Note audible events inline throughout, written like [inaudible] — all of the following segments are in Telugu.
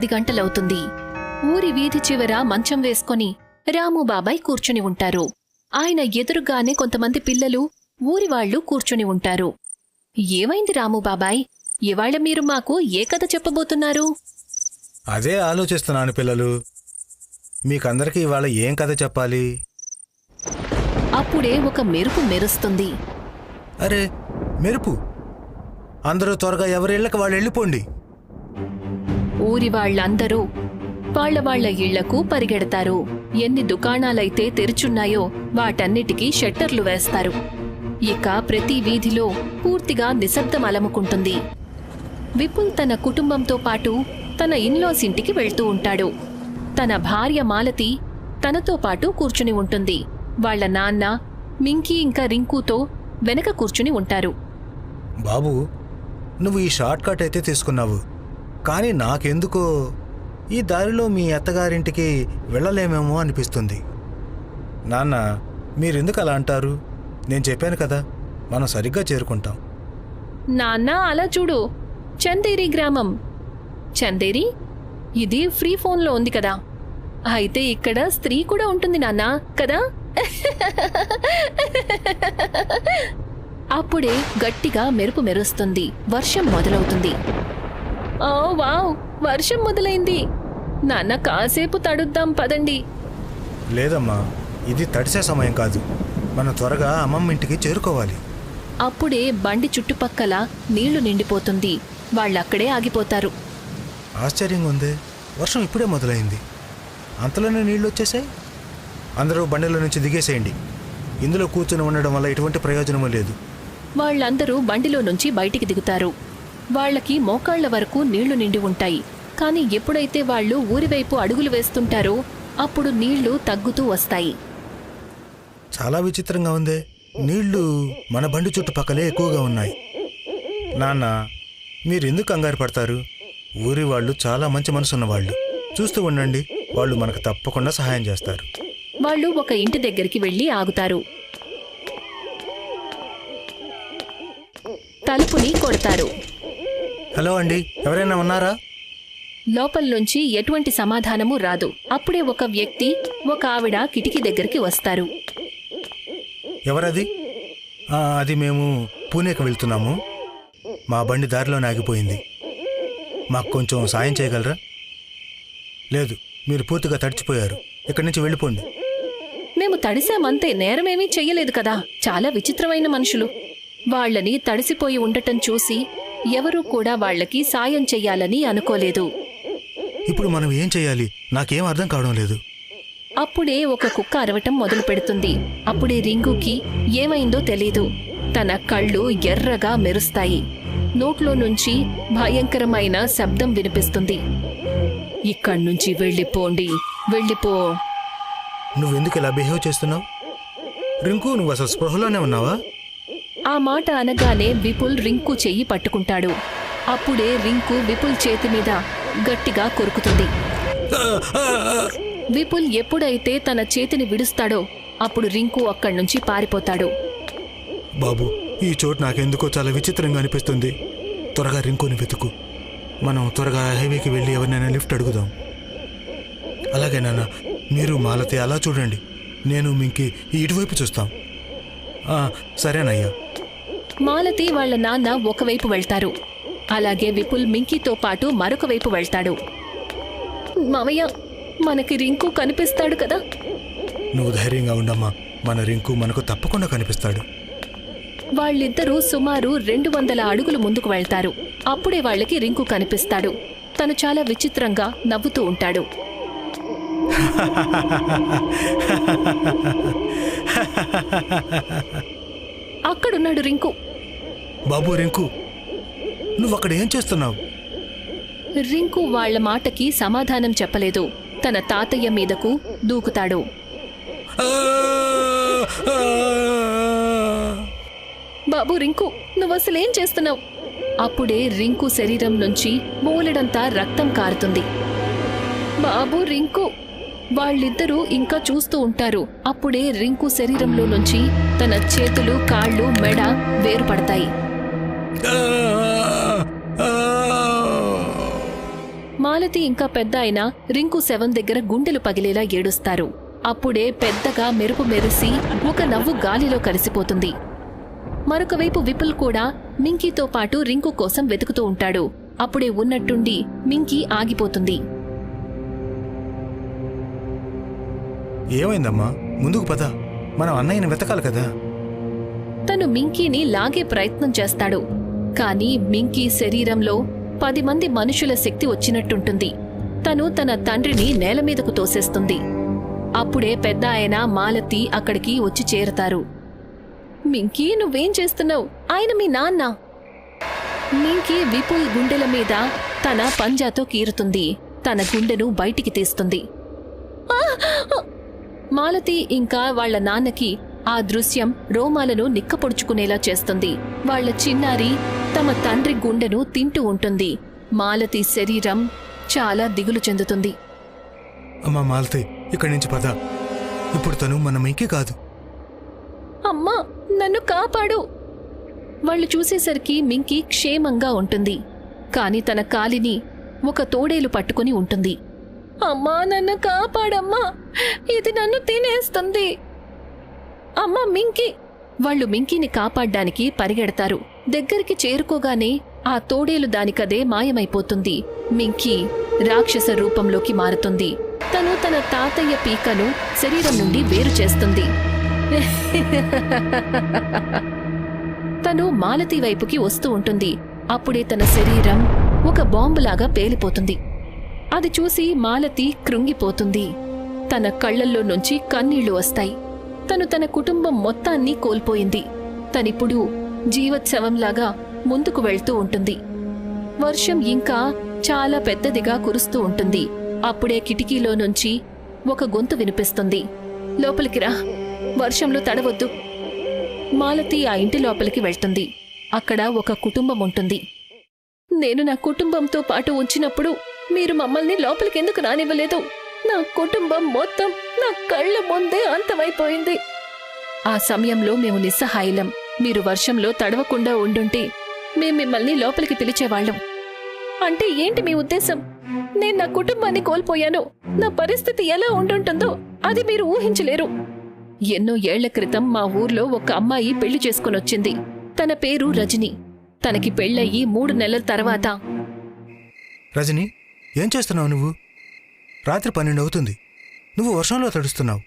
పది గంటలవుతుంది. ఊరి వీధి చివర మంచం వేసుకొని రాము బాబాయ్ కూర్చుని ఉంటారు. ఆయన ఎదురుగానే కొంతమంది పిల్లలు ఊరి వాళ్ళు కూర్చుని ఉంటారు. ఏమైంది రాము బాబాయ్? ఇవాళ మీరు మాకు ఏ కథ చెప్పబోతున్నారు? అదే ఆలోచిస్తున్నాను పిల్లలు. మీకందరికీ ఇవాళ ఏం కథ చెప్పాలి? అప్పుడే ఒక మెరుపు మెరుస్తుంది. అరే మెరుపు? అందరూ త్వరగా ఎవరిళ్ళకి వాళ్ళు వెళ్ళిపోండి. ఊరి వాళ్ళందరూ వాళ్ళ వాళ్ళ ఇళ్ళకు పరిగెడతారు. ఎన్ని దుకాణాలైతే తెరుచున్నాయో వాటన్నిటికీ షట్టర్లు వేస్తారు. ఇక ప్రతి వీధిలో పూర్తిగా నిశ్శబ్దం అలముకుంటుంది. విపుల్ తన కుటుంబంతో పాటు తన ఇన్లాస్ ఇంటికి వెళ్తూ ఉంటాడు. తన భార్య మాలతి తనతో పాటు కూర్చుని ఉంటుంది. వాళ్ళ నాన్న మింకీ ఇంకా రింకుతో వెనక కూర్చుని ఉంటారు. బాబు నువ్వు ఈ షార్ట్ కట్ అయితే తీసుకున్నావు. కానీ నాకెందుకో ఈ దారిలో మీ అత్తగారింటికి వెళ్ళలేమేమో అనిపిస్తుంది. నాన్న మీరెందుకు అలా అంటారు? నేను చెప్పాను కదా మనం సరిగ్గా చేరుకుంటాం. నాన్న అలా చూడు. చందేరి గ్రామం. చందేరి ఇది ఫ్రీ ఫోన్లో ఉంది కదా. అయితే ఇక్కడ స్త్రీ కూడా ఉంటుంది నాన్న కదా? అప్పుడే గట్టిగా మెరుపు మెరుస్తుంది. వర్షం మొదలవుతుంది. ఓ వావ్ వర్షం మొదలైంది. నాన్న కాసేపు తడుద్దాం పదండి. లేదమ్మా ఇది తడిసే సమయం కాదు. మనం త్వరగా అమ్మమ్మ ఇంటికి చేరుకోవాలి. అప్పుడే బండి చుట్టుపక్కల నీళ్ళు నిండిపోతుంది. వాళ్ళక్కడే ఆగిపోతారు. ఆశ్చర్యంగా ఉంది వర్షం ఇప్పుడే మొదలైంది. అంతలోనే నీళ్ళు వచ్చేసాయి అందరూ బండిలో నుంచి దిగేసేయండి. ఇందులో కూర్చుని ఉండడం వల్ల ఎటువంటి ప్రయోజనమూ లేదు. వాళ్ళందరూ బండిలో నుంచి బయటికి దిగుతారు. వాళ్ళకి మోకాళ్ళ వరకు నీళ్ళు నిండి ఉంటాయి. కానీ ఎప్పుడైతే వాళ్ళు ఊరివైపు అడుగులు వేస్తుంటారో అప్పుడు నీళ్ళు తగ్గుతూ వస్తాయి. చాలా విచిత్రంగా ఉంది. నీళ్ళు మన బండి చుట్టుపక్కలే ఎక్కువగా ఉన్నాయి. నాన్న మీరెందుకు కంగారు పడతారు? ఊరి వాళ్ళు చాలా మంచి మనసున్న వాళ్ళు చూస్తూ ఉండండి వాళ్ళు మనకు తప్పకుండా సహాయం చేస్తారు. వాళ్ళు ఒక ఇంటి దగ్గరికి వెళ్ళి ఆగుతారు. తలుపుని కొడతారు. హలో అండి ఎవరైనా ఉన్నారా? లోపల నుంచి ఎటువంటి సమాధానము రాదు. అప్పుడే ఒక వ్యక్తి ఒక ఆవిడ కిటికీ దగ్గరికి వస్తారు. ఎవరది? "ఆ, అది మేము పూణేకి వెళ్తున్నాము. మా బండి దారిలో ఆగిపోయింది. మాకు కొంచెం సాయం చేయగలరా? లేదు మీరు పూర్తిగా తడిచిపోయారు. ఇక్కడి నుంచి వెళ్ళిపోండి. మేము తడిశామంతే నేరమేమీ చెయ్యలేదు కదా. చాలా విచిత్రమైన మనుషులు. వాళ్ళని తడిసిపోయి ఉండటం చూసి ఎవరూ కూడా వాళ్ళకి సాయం చెయ్యాలని అనుకోలేదు. ఇప్పుడు మనం ఏం చేయాలి నాకేం అర్థం కావడం లేదు. అప్పుడే ఒక కుక్క అరవటం మొదలు పెడుతుంది. అప్పుడే రింగుకి ఏమైందో తెలీదు. తన కళ్ళు ఎర్రగా మెరుస్తాయి. నోట్లో నుంచి భయంకరమైన శబ్దం వినిపిస్తుంది. ఇక్కడ్నుంచి వెళ్ళిపోండి. వెళ్ళిపో. నువ్వెందుకు ఇలా బిహేవ్ చేస్తున్నావు? రింకు నువ్వు అసలు స్పృహలోనే ఉన్నావా? ఆ మాట అనగానే విపుల్ రింకు చెయ్యి పట్టుకుంటాడు. అప్పుడే రింకు విపుల్ చేతి మీద గట్టిగా కొరుకుతుంది. విపుల్ ఎప్పుడైతే తన చేతిని విడుస్తాడో అప్పుడు రింకు అక్కడి నుంచి పారిపోతాడు. బాబు ఈ చోటు నాకెందుకో చాలా విచిత్రంగా అనిపిస్తుంది. త్వరగా రింకుని వెతుకు. మనం త్వరగా హైవేకి వెళ్ళి ఎవరినైనా లిఫ్ట్ అడుగుదాం. అలాగే నాన్న మీరు మాలతి అలా చూడండి. నేను మింకి ఇటువైపు చూస్తాం. సరేనయ్యా. మాలతి వాళ్ళ నాన్న ఒకవైపు వెళ్తారు. అలాగే విపుల్ మింకీతో పాటు మరొక వైపు వెళ్తాడు. మావయ్య మనకి రింకు కనిపిస్తాడు కదా? నువ్వు ధైర్యంగా ఉండమ్మా. మన రింకు మనకు తప్పకుండా కనిపిస్తాడు. వాళ్ళిద్దరూ సుమారు రెండు వందల అడుగులు ముందుకు వెళ్తారు. అప్పుడే వాళ్ళకి రింకు కనిపిస్తాడు. తను చాలా విచిత్రంగా నవ్వుతూ ఉంటాడు. [laughs] అక్కడున్నాడు రింకు. బాబు రింకు. నువ్వు అక్కడ ఏం చేస్తున్నావు? రింకు వాళ్ళ మాటకి సమాధానం చెప్పలేదు. తన తాతయ్య మీదకు దూకుతాడు! బాబు రింకు నువ్వు అసలేం చేస్తున్నావు? అప్పుడే రింకు శరీరం నుంచి మూలెడంతా రక్తం కారుతుంది. బాబు రింకు వాళ్ళిద్దరూ ఇంకా చూస్తూ ఉంటారు. అప్పుడే రింకు శరీరంలో నుంచి తన చేతులు కాళ్ళు మెడ వేరుపడతాయి! మాలతి ఇంకా పెద్ద ఆయన రింకు శవం దగ్గర గుండెలు పగిలేలా ఏడుస్తారు. అప్పుడే పెద్దగా మెరుపు మెరిసి ఒక నవ్వు గాలిలో కలిసిపోతుంది. మరొక వైపు విపుల్ కూడా మింకీతో పాటు రింకు కోసం వెతుకుతూ ఉంటాడు. అప్పుడే ఉన్నట్టుండి మింకీ ఆగిపోతుంది. ఏమైందమ్మా? ముందుకు పద. మనం అన్నయ్యని వెతకాలి కదా. తను మింకీని లాగే ప్రయత్నం చేస్తాడు. కానీ మింకీ శరీరంలో పది మంది మనుషుల శక్తి వచ్చినట్టుంటుంది. తను తన తండ్రిని నేల మీదకు తోసేస్తుంది. అప్పుడే పెద్ద ఆయన మాలతి అక్కడికి వచ్చి చేరతారు. మింకీ నువ్వేం చేస్తున్నావు? ఆయన మీ నాన్న. మింకీ విపుల్ గుండెల మీద తన పంజాతో కీరుతుంది. తన గుండెను బయటికి తీస్తుంది. మాలతి ఇంకా వాళ్ళ నాన్నకి ఆ దృశ్యం రోమాలను నిక్కపొడుచుకునేలా చేస్తుంది. వాళ్ళ చిన్నారి తమ తండ్రి గుండెను తింటూ ఉంటుంది. మాలతి శరీరం చాలా దిగులు చెందుతుంది. అమ్మా మాలతి ఇక్కడి నుంచి పద. ఇప్పుడు తను మన మైకి కాదు. అమ్మా నన్ను కాపాడు. వాళ్ళు చూసేసరికి మింకి క్షేమంగా ఉంటుంది. కాని తన కాలిని ఒక తోడేలు పట్టుకుని ఉంటుంది. అమ్మా నన్ను కాపాడమ్మా. ఇది నన్ను తినేస్తుంది. అమ్మా మింకి. వాళ్ళు మింకిని కాపాడ్డానికి పరిగెడతారు. దగ్గరికి చేరుకోగానే ఆ తోడేలు దానికదే మాయమైపోతుంది. మింకి రాక్షస రూపంలోకి మారుతుంది. తను తన తాతయ్య పీకను శరీరం నుండి వేరు చేస్తుంది. [laughs] తను మాలతి వైపుకి వస్తూ ఉంటుంది. అప్పుడే తన శరీరం ఒక బాంబులాగా పేలిపోతుంది. అది చూసి మాలతి కృంగిపోతుంది. తన కళ్ళల్లో నుంచి కన్నీళ్ళు వస్తాయి. తను తన కుటుంబం మొత్తాన్ని కోల్పోయింది. తనిప్పుడు జీవోత్సవంలాగా ముందుకు వెళ్తూ ఉంటుంది. వర్షం ఇంకా చాలా పెద్దదిగా కురుస్తూ ఉంటుంది. అప్పుడే కిటికీలో నుంచి ఒక గొంతు వినిపిస్తుంది. లోపలికి రా. వర్షంలో తడవద్దు. మాలతి ఆ ఇంటి లోపలికి వెళ్తుంది. అక్కడ ఒక కుటుంబం ఉంటుంది. నేను నా కుటుంబంతో పాటు ఉంచినప్పుడు మీరు మమ్మల్ని లోపలికి ఎందుకు రానివ్వలేదు? నా కుటుంబం మొత్తం నా కళ్ళ ముందే అంతమైపోయింది. ఆ సమయంలో మేము నిస్సహాయలం. మీరు వర్షంలో తడవకుండా ఉండుంటే మేం మిమ్మల్ని లోపలికి పిలిచేవాళ్ళం. అంటే ఏంటి మీ ఉద్దేశం? నేను నా కుటుంబాన్ని కోల్పోయాను. నా పరిస్థితి ఎలా ఉండుంటుందో అది మీరు ఊహించలేరు. ఎన్నో ఏళ్ళ క్రితం మా ఊర్లో ఒక అమ్మాయి పెళ్ళి చేసుకొనొచ్చింది తన పేరు రజని. తనకి పెళ్ళయి మూడు నెలల తర్వాత. రజని ఏం చేస్తున్నావు నువ్వు? రాత్రి పన్నెండు అవుతుంది. నువ్వు వర్షంలో తడుస్తున్నావు.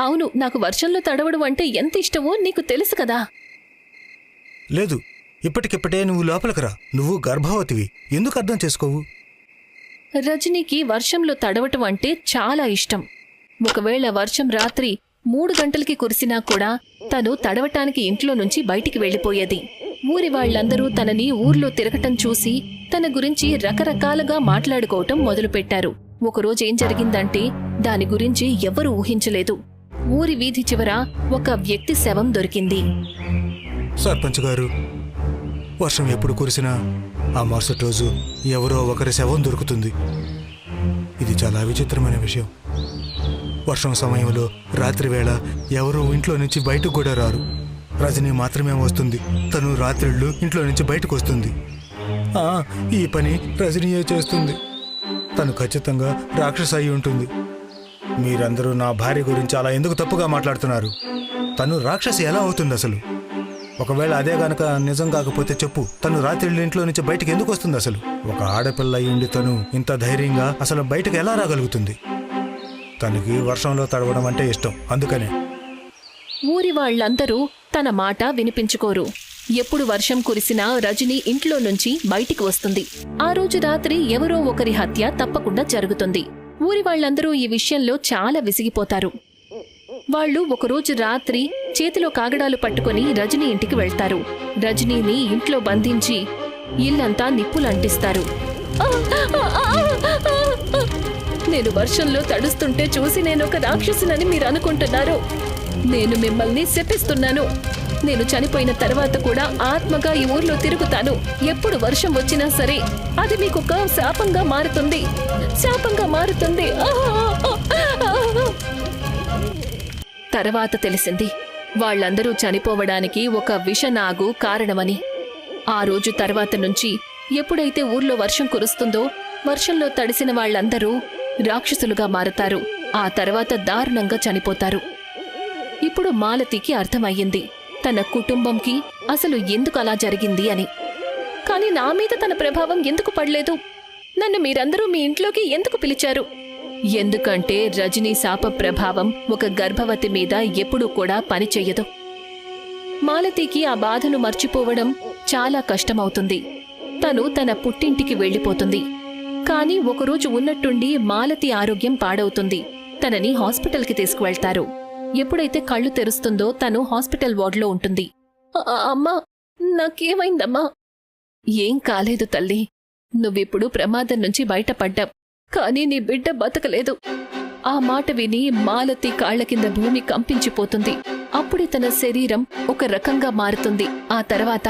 అవును నాకు వర్షంలో తడవడం అంటే ఎంత ఇష్టమో నీకు తెలుసు కదా. లేదు ఇప్పటికిప్పటే నువ్వు లోపలికి రా. నువ్వు గర్భవతివి. ఎందుకు అర్థం చేసుకోవు? రజనీకి వర్షంలో తడవటం అంటే చాలా ఇష్టం. ఒకవేళ వర్షం రాత్రి మూడు గంటలకి కురిసినా కూడా తను తడవటానికి ఇంట్లో నుంచి బయటికి వెళ్ళిపోయేది. ఊరి వాళ్ళందరూ తనని ఊర్లో తిరగటం చూసి తన గురించి రకరకాలుగా మాట్లాడుకోవటం మొదలుపెట్టారు. ఒకరోజు ఏం జరిగిందంటే దాని గురించి ఎవరూ ఊహించలేదు. ఊరి వీధి చివర ఒక వ్యక్తి శవం దొరికింది. సర్పంచ్ గారు వర్షం ఎప్పుడు కురిసినా ఆ మరుసటి రోజు ఎవరో ఒకరి శవం దొరుకుతుంది. ఇది చాలా విచిత్రమైన విషయం. వర్షం సమయంలో రాత్రి వేళ ఎవరూ ఇంట్లో నుంచి బయటకు కూడా రారు. రజని మాత్రమే వస్తుంది. తను రాత్రిళ్ళు ఇంట్లో నుంచి బయటకు వస్తుంది. ఈ పని రజనీయే చేస్తుంది. తను ఖచ్చితంగా రాక్షస అయి ఉంటుంది. మీరందరూ నా భార్య గురించి అలా ఎందుకు తప్పుగా మాట్లాడుతున్నారు? తను రాక్షసి ఎలా అవుతుంది అసలు? ఒకవేళ అదే గనక నిజం కాకపోతే చెప్పు. తను రాత్రి ఇంట్లో నుంచి బయటకు ఎందుకు వస్తుంది అసలు? ఒక ఆడపిల్ల అయ్యుండి తను ఇంత ధైర్యంగా అసలు బయటకు ఎలా రాగలుగుతుంది? తనకి వర్షంలో తడవడం అంటే ఇష్టం. అందుకనే. ఊరి వాళ్ళందరూ తన మాట వినిపించుకోరు. ఎప్పుడు వర్షం కురిసినా రజని ఇంట్లో నుంచి బయటికి వస్తుంది. ఆ రోజు రాత్రి ఎవరో ఒకరి హత్య తప్పకుండా జరుగుతుంది. ఊరి వాళ్ళందరూ ఈ విషయంలో చాలా విసిగిపోతారు. వాళ్ళు ఒకరోజు రాత్రి చేతిలో కాగడాలు పట్టుకొని రజని ఇంటికి వెళ్తారు. రజనీని ఇంట్లో బంధించి ఇల్లంతా నిప్పులు అంటిస్తారు. నేను వర్షంలో తడుస్తుంటే చూసి నేను ఒక రాక్షసునని మీరు అనుకుంటున్నారు. నేను మిమ్మల్ని శపిస్తున్నాను. నేను చనిపోయిన తర్వాత కూడా ఆత్మగా ఈ ఊర్లో తిరుగుతాను. ఎప్పుడు వర్షం వచ్చినా సరే అది మీకు ఒక శాపంగా మారుతుంది. శాపంగా మారుతుంది. తర్వాత తెలిసింది. వాళ్ళందరూ చనిపోవడానికి ఒక విషనాగు కారణమని. ఆ రోజు తర్వాత నుంచి ఎప్పుడైతే ఊర్లో వర్షం కురుస్తుందో వర్షంలో తడిసిన వాళ్ళందరూ రాక్షసులుగా మారతారు. ఆ తర్వాత దారుణంగా చనిపోతారు. ఇప్పుడు మాలతికి అర్థమయ్యింది. తన కుటుంబంకి అసలు ఎందుకు అలా జరిగింది అని. కానీ నా మీద తన ప్రభావం ఎందుకు పడలేదు? నన్ను మీరందరూ మీ ఇంట్లోకి ఎందుకు పిలిచారు? ఎందుకంటే రజనీ శాప ప్రభావం ఒక గర్భవతి మీద ఎప్పుడూ కూడా పనిచెయ్యదు మాలతికి ఆ బాధను మర్చిపోవడం చాలా కష్టమవుతుంది. తను తన పుట్టింటికి వెళ్ళిపోతుంది. కానీ ఒకరోజు ఉన్నట్టుండి మాలతి ఆరోగ్యం పాడవుతుంది. తనని హాస్పిటల్కి తీసుకువెళ్తారు. ఎప్పుడైతే కళ్ళు తెరుస్తుందో తను హాస్పిటల్ వార్డులో ఉంటుంది. అమ్మా నాకేమైందమ్మా? ఏం కాలేదు తల్లి. నువ్విప్పుడు ప్రమాదం నుంచి బయటపడ్డావు. కానీ నీ బిడ్డ బతకలేదు. ఆ మాట విని మాలతి కాళ్ళ కింద భూమి కంపించిపోతుంది. అప్పుడే తన శరీరం ఒక రకంగా మారుతుంది. ఆ తర్వాత